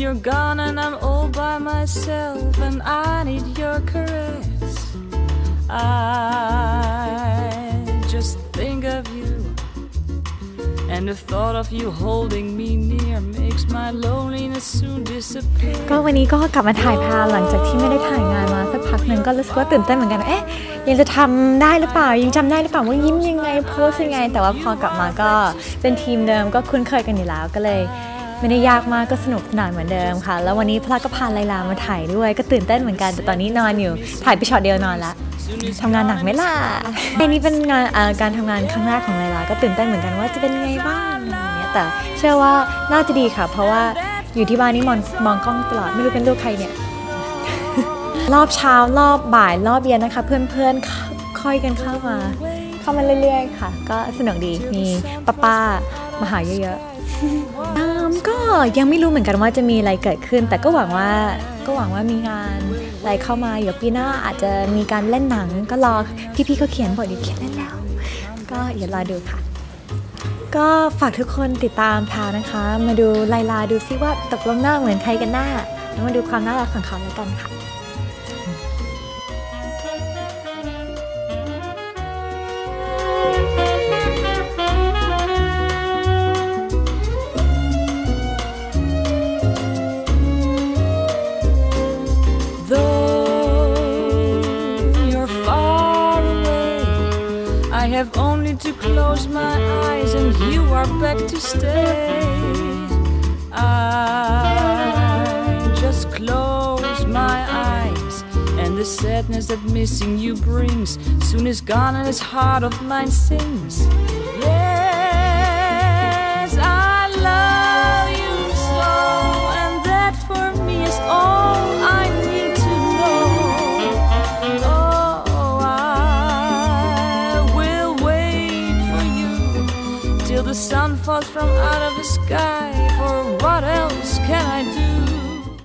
you're gone and I'm all by myself and I need your caress. I just think of you, and the thought of you holding me near makes my loneliness soon disappear. ก็วันนี้ก็กลับมาถ่ายพาหลังจากที่ไม่ได้ถ่ายงานมาสักพักหนึ่งก็รู้สึกว่าตื่นเต้นเหมือนกันเอ๊ะยังจะทำได้หรือเปล่ายังจำได้หรือเปล่าว่ายิ้มยังไงโพสยังไง แต่ว่าพอกลับมาก็เป็นทีมเดิมก็คุ้นเคยกันอยู่แล้วก็เลย ไม่ได้ยากมากก็สนุกสนานเหมือนเดิมค่ะ แล้ววันนี้พลาก็พาไลลามาถ่ายด้วย ก็ตื่นเต้นเหมือนกันแต่ตอนนี้นอนอยู่ ถ่ายไปช็อตเดียวนอนละทำงานหนักไหมล่ะอันนี้เป็นงานการทำงานครั้งแรกของไลลาก็ตื่นเต้นเหมือนกันว่าจะเป็นไงบ้างอย่างเงี้ยแต่เชื่อว่าน่าจะดีค่ะ เพราะว่าอยู่ที่บ้านนี่มองมองกล้องตลอดไม่รู้เป็นลูกใครเนี่ยรอบเช้ารอบบ่ายรอบเย็นนะคะ เพื่อนๆค่อยกันเข้ามา เข้ามาเรื่อยๆ ค่ะ ก็สนุกดีมีป้าป้าๆมาหาเยอะๆ ยังไม่รู้เหมือนกันว่าจะมีอะไรเกิดขึ้น แต่ก็หวังว่าก็หวังว่ามีงานอะไรเข้ามาเดี๋ยวปีหน้าอาจจะมีการเล่นหนัง ก็รอพี่ๆเขาเขียนบทอยู่เขียนเล่นแล้ว ก็อย่ารอดูค่ะ ก็ฝากทุกคนติดตามพาวนะคะ มาดูไลลาดูซิว่าตกลงหน้าเหมือนใครกันหน้า แล้วมาดูความน่ารักของเขาแล้วกันค่ะ have only to close my eyes and you are back to stay. I just close my eyes, and the sadness that missing you brings soon is gone, and this heart of mine sings. Yes, the sun falls from out of the sky. For what else can I do?